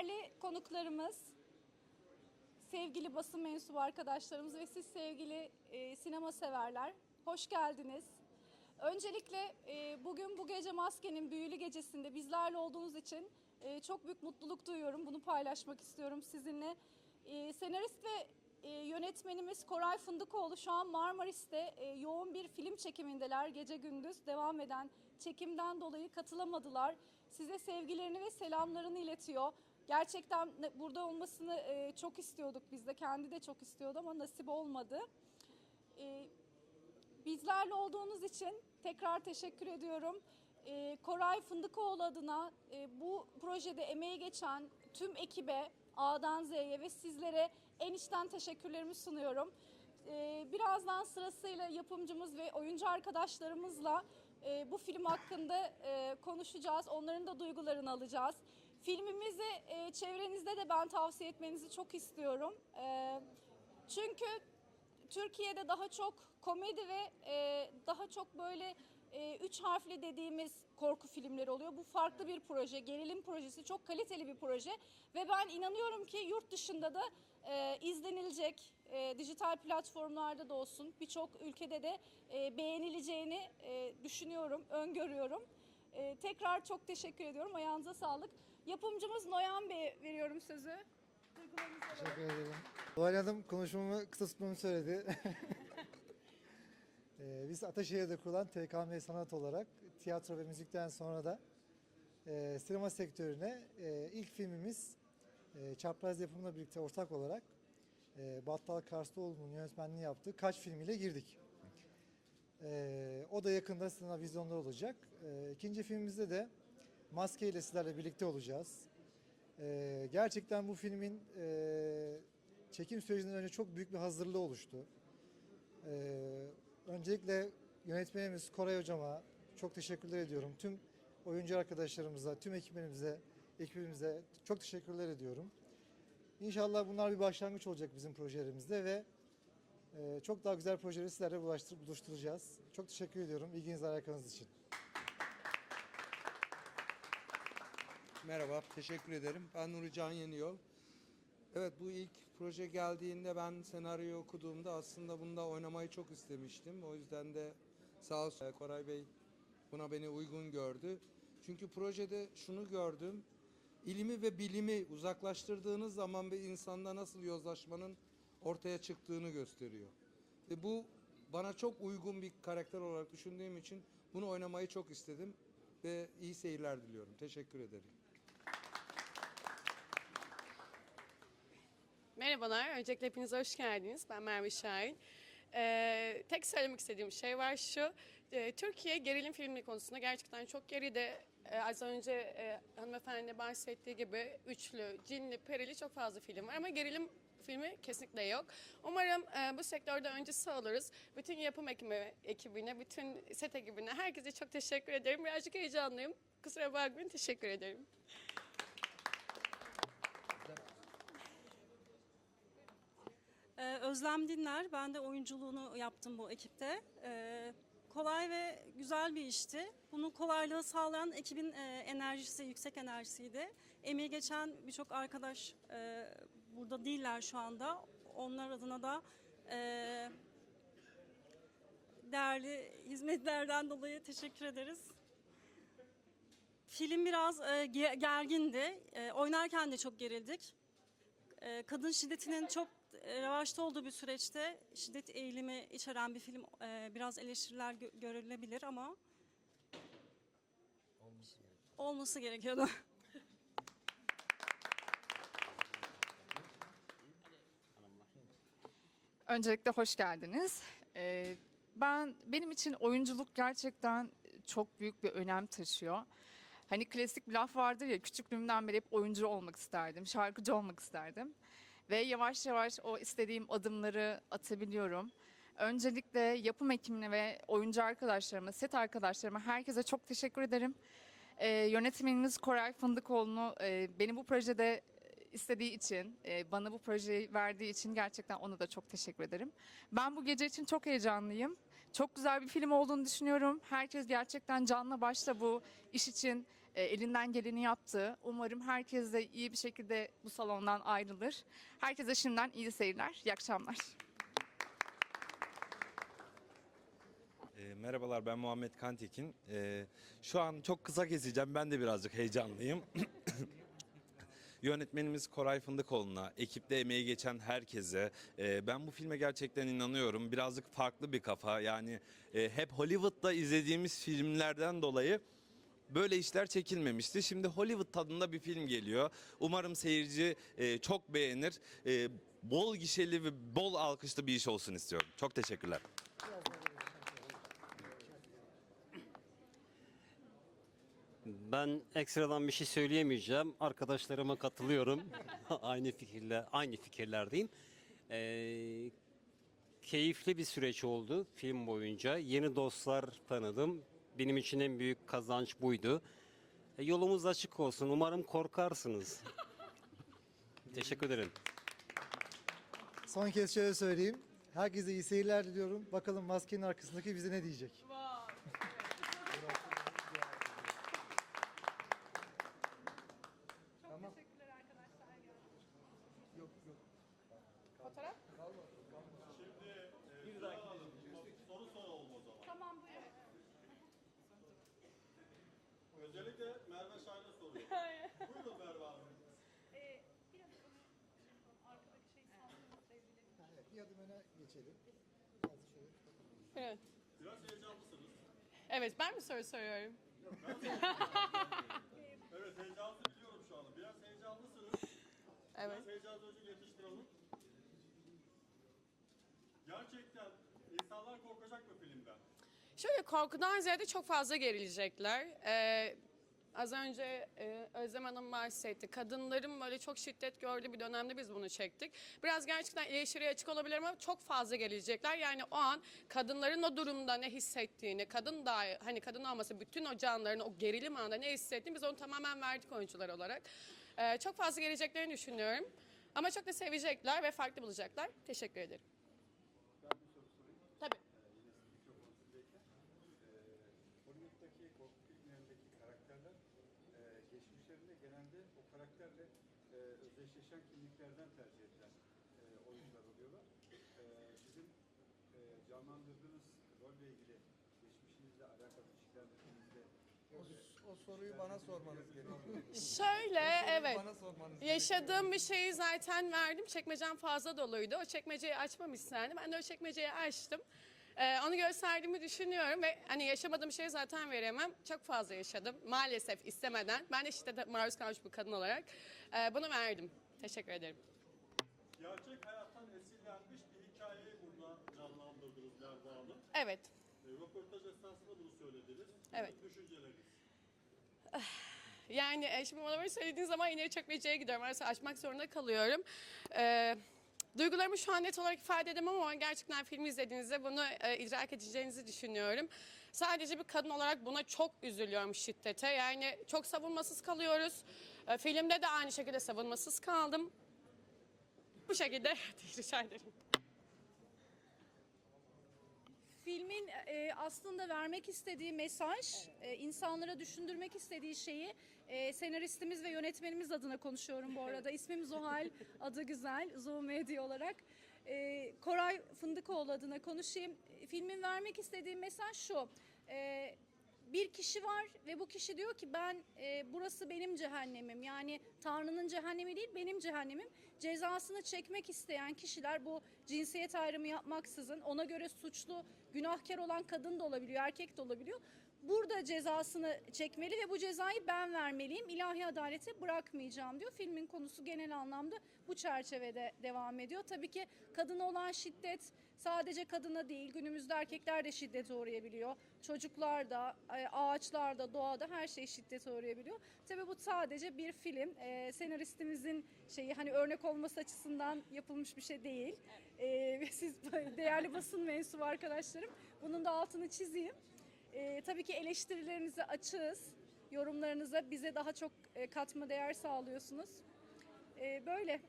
değerli konuklarımız, sevgili basın mensubu arkadaşlarımız ve siz sevgili e, sinema severler, hoş geldiniz. Öncelikle e, bugün bu gece maskenin büyülü gecesinde bizlerle olduğunuz için e, çok büyük mutluluk duyuyorum. Bunu paylaşmak istiyorum sizinle. E, senarist ve e, yönetmenimiz Koray Fındıkoğlu şu an Marmaris'te e, yoğun bir film çekimindeler. Gece gündüz devam eden çekimden dolayı katılamadılar. Size sevgilerini ve selamlarını iletiyor. Gerçekten burada olmasını e, çok istiyorduk biz de. Kendi de çok istiyordu ama nasip olmadı. E, Bizlerle olduğunuz için tekrar teşekkür ediyorum. Ee, Koray Fındıkoğlu adına e, bu projede emeği geçen tüm ekibe A'dan Z'ye ve sizlere en içten teşekkürlerimi sunuyorum. Birazdan sırasıyla yapımcımız ve oyuncu arkadaşlarımızla e, bu film hakkında e, konuşacağız. Onların da duygularını alacağız. Filmimizi e, çevrenizde de ben tavsiye etmenizi çok istiyorum. E, çünkü Türkiye'de daha çok komedi ve e, daha çok böyle e, üç harfli dediğimiz korku filmleri oluyor. Bu farklı bir proje, gerilim projesi, çok kaliteli bir proje ve ben inanıyorum ki yurt dışında da e, izlenilecek, e, dijital platformlarda da olsun birçok ülkede de e, beğenileceğini e, düşünüyorum, öngörüyorum. E, tekrar çok teşekkür ediyorum, ayağınıza sağlık. Yapımcımız Noyan Bey'e veriyorum sözü. Teşekkür ederim. Doğan Hanım konuşmamı kısa tutmamı söyledi. Ee, Biz Ataşehir'de kurulan TKM Sanat olarak tiyatro ve müzikten sonra da e, sinema sektörüne e, ilk filmimiz e, Çapraz Yapım'la birlikte ortak olarak e, Battal Karstoğlu'nun yönetmenliğini yaptığı Kaç filmiyle girdik. E, o da yakında sinema vizyonda olacak. E, ikinci filmimizde de Maske ile sizlerle birlikte olacağız. Ee, gerçekten bu filmin e, çekim sürecinden önce çok büyük bir hazırlığı oluştu. Ee, öncelikle yönetmenimiz Koray Hocama çok teşekkürler ediyorum. Tüm oyuncu arkadaşlarımıza, tüm ekibimize, ekibimize çok teşekkürler ediyorum. İnşallah bunlar bir başlangıç olacak bizim projelerimizde ve e, çok daha güzel projeleri sizlerle buluşturacağız. Çok teşekkür ediyorum ilginiz alakanız için. Merhaba, teşekkür ederim. Ben Nuri Can Yeniyol. Evet, bu ilk proje geldiğinde ben senaryoyu okuduğumda aslında bunda oynamayı çok istemiştim. O yüzden de sağ olsun Koray Bey buna beni uygun gördü. Çünkü projede şunu gördüm. İlimi ve bilimi uzaklaştırdığınız zaman bir insanda nasıl yozlaşmanın ortaya çıktığını gösteriyor. Ve bu bana çok uygun bir karakter olarak düşündüğüm için bunu oynamayı çok istedim ve iyi seyirler diliyorum. Teşekkür ederim. Merhabalar, öncelikle hepiniz hoş geldiniz. Ben Merve Şahin. Ee, tek söylemek istediğim şey var şu, e, Türkiye gerilim filmi konusunda gerçekten çok geride. Ee, az önce e, hanımefendi bahsettiği gibi üçlü, cinli, perili çok fazla film var ama gerilim filmi kesinlikle yok. Umarım e, bu sektörde öncesi oluruz. Bütün yapım ekibi, ekibine, bütün set ekibine, herkese çok teşekkür ederim. Birazcık heyecanlıyım. Kusura bakmayın, teşekkür ederim. Ee, Özlem Dinler, ben de oyunculuğunu yaptım bu ekipte. Ee, kolay ve güzel bir işti. Bunun kolaylığı sağlayan ekibin e, enerjisi, yüksek enerjisiydi. Emeği geçen birçok arkadaş e, burada değiller şu anda. Onlar adına da e, değerli hizmetlerden dolayı teşekkür ederiz. Film biraz e, ge- gergindi. E, oynarken de çok gerildik. Ee, kadın şiddetinin çok e, revaçta olduğu bir süreçte şiddet eğilimi içeren bir film e, biraz eleştiriler gö- görülebilir ama olması gerekiyordu. Öncelikle hoş geldiniz. Ee, ben benim için oyunculuk gerçekten çok büyük bir önem taşıyor. Hani klasik bir laf vardır ya küçüklüğümden beri hep oyuncu olmak isterdim, şarkıcı olmak isterdim. Ve yavaş yavaş o istediğim adımları atabiliyorum. Öncelikle yapım ekibine ve oyuncu arkadaşlarıma, set arkadaşlarıma herkese çok teşekkür ederim. Ee, yönetmenimiz Koray Fındıkoğlu'nu e, beni bu projede istediği için, e, bana bu projeyi verdiği için gerçekten ona da çok teşekkür ederim. Ben bu gece için çok heyecanlıyım. Çok güzel bir film olduğunu düşünüyorum. Herkes gerçekten canla başla bu iş için e, elinden geleni yaptı. Umarım herkes de iyi bir şekilde bu salondan ayrılır. Herkese şimdiden iyi seyirler, iyi akşamlar. E, merhabalar ben Muhammed Kantekin. E, şu an çok kısa gezeceğim. Ben de birazcık heyecanlıyım. Yönetmenimiz Koray Fındıkoğlu'na, ekipte emeği geçen herkese e, ben bu filme gerçekten inanıyorum. Birazcık farklı bir kafa. Yani e, hep Hollywood'da izlediğimiz filmlerden dolayı böyle işler çekilmemişti. Şimdi Hollywood tadında bir film geliyor. Umarım seyirci e, çok beğenir. E, bol gişeli ve bol alkışlı bir iş olsun istiyorum. Çok teşekkürler. Ben ekstradan bir şey söyleyemeyeceğim. Arkadaşlarıma katılıyorum. aynı fikirler, aynı fikirlerdeyim. Ee, keyifli bir süreç oldu film boyunca. Yeni dostlar tanıdım. Benim için en büyük kazanç buydu. E, yolumuz açık olsun. Umarım korkarsınız. Teşekkür ederim. Son kez şöyle söyleyeyim. Herkese iyi seyirler diliyorum. Bakalım maskenin arkasındaki bize ne diyecek? Çok teşekkürler arkadaşlar. Fotoğraf? Tamam Özellikle Merve Şahin'e soruyorum. Buyurun Merve Hanım. Ee, biraz. Arkadaki şey sağlığınız sevgili. Evet, bir adım öne geçelim. Biraz şöyle. Evet. Biraz heyecanlısınız. Evet ben mi soru soruyorum? Evet heyecanlı biliyorum şu anda. Biraz heyecanlısınız. Evet. Biraz heyecanınızı yatıştıralım. Gerçekten insanlar korkacak mı filmden? Şöyle korkudan ziyade çok fazla gerilecekler. Ee, az önce e, Özlem Hanım bahsetti. Kadınların böyle çok şiddet gördüğü bir dönemde biz bunu çektik. Biraz gerçekten eleştiriye açık olabilir ama çok fazla gerilecekler. Yani o an kadınların o durumda ne hissettiğini, kadın da hani kadın olmasa bütün o canların o gerilim anında ne hissettiğini biz onu tamamen verdik oyuncular olarak. Ee, çok fazla geleceklerini düşünüyorum. Ama çok da sevecekler ve farklı bulacaklar. Teşekkür ederim. Tabii. Hollywood'daki korku filmlerindeki karakterler e, geçmişlerinde genelde o karakterle e, özdeşleşen kimliklerden tercih edilen e, oyuncular oluyorlar. E, sizin e, canlandırdığınız rolle ilgili geçmişinizle alakalı ilişkilendirdiğinizde O soruyu bana sormanız gerekiyor. Şöyle evet. Bana sormanız Yaşadığım bir şeyi zaten verdim. Çekmecem fazla doluydu. O çekmeceyi açmam istendi. Ben de o çekmeceyi açtım. Ee, onu gösterdiğimi düşünüyorum ve hani yaşamadığım şeyi zaten veremem. Çok fazla yaşadım. Maalesef istemeden. Ben de şiddete maruz kalmış bir kadın olarak e, bunu verdim. Teşekkür ederim. gerçek hayattan esinlenmiş bir hikayeyi burada canlandırdınız Merve Hanım. Evet. E, röportaj esnasında bunu söylediniz. Evet. Düşünceleriniz. Yani e, şimdi bana böyle söylediğin zaman yine çekmeceye gidiyorum. Arası açmak zorunda kalıyorum. Ee, duygularımı şu an net olarak ifade edemem ama gerçekten filmi izlediğinizde bunu e, idrak edeceğinizi düşünüyorum. Sadece bir kadın olarak buna çok üzülüyorum şiddete. Yani çok savunmasız kalıyoruz. E, filmde de aynı şekilde savunmasız kaldım. Bu şekilde rica ederim. Filmin e, aslında vermek istediği mesaj, e, insanlara düşündürmek istediği şeyi e, senaristimiz ve yönetmenimiz adına konuşuyorum bu arada. İsmim Zuhal, adı güzel, Medya olarak. E, Koray Fındıkoğlu adına konuşayım. Filmin vermek istediği mesaj şu. E, bir kişi var ve bu kişi diyor ki ben e, burası benim cehennemim. Yani Tanrı'nın cehennemi değil benim cehennemim. Cezasını çekmek isteyen kişiler bu cinsiyet ayrımı yapmaksızın ona göre suçlu, günahkar olan kadın da olabiliyor, erkek de olabiliyor. Burada cezasını çekmeli ve bu cezayı ben vermeliyim. İlahi adalete bırakmayacağım diyor. Filmin konusu genel anlamda bu çerçevede devam ediyor. Tabii ki kadına olan şiddet sadece kadına değil günümüzde erkekler de şiddete uğrayabiliyor. Çocuklar da, e, ağaçlar da, doğada her şey şiddete uğrayabiliyor. Tabii bu sadece bir film. E, senaristimizin şeyi hani örnek olması açısından yapılmış bir şey değil. E, siz değerli basın mensubu arkadaşlarım bunun da altını çizeyim. E, tabii ki eleştirilerinize açığız. Yorumlarınıza bize daha çok e, katma değer sağlıyorsunuz. E, böyle.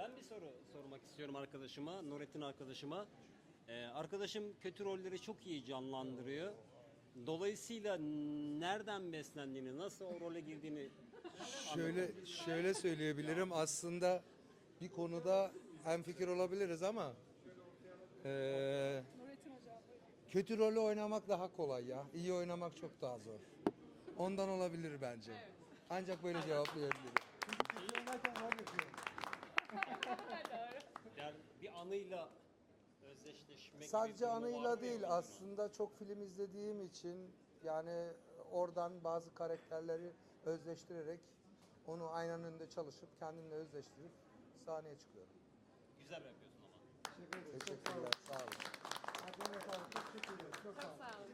Ben bir soru sormak istiyorum arkadaşıma, Nurettin arkadaşıma. Ee, arkadaşım kötü rolleri çok iyi canlandırıyor. Dolayısıyla nereden beslendiğini, nasıl o role girdiğini Şöyle şöyle söyleyebilirim. Aslında bir konuda hemfikir olabiliriz ama eee, kötü rolü oynamak daha kolay ya. İyi oynamak çok daha zor. Ondan olabilir bence. Ancak böyle cevaplayabilirim. Yani bir anıyla özdeşleşmek Sadece bir anıyla değil aslında çok film izlediğim için yani oradan bazı karakterleri özleştirerek onu aynanın önünde çalışıp kendimle özleştirip sahneye çıkıyorum. Güzel yapıyorsun ama. Teşekkürler. Sağ olun. Aklına sağlık. Çok teşekkür ederim. Çok sağ olun. Sağ olun.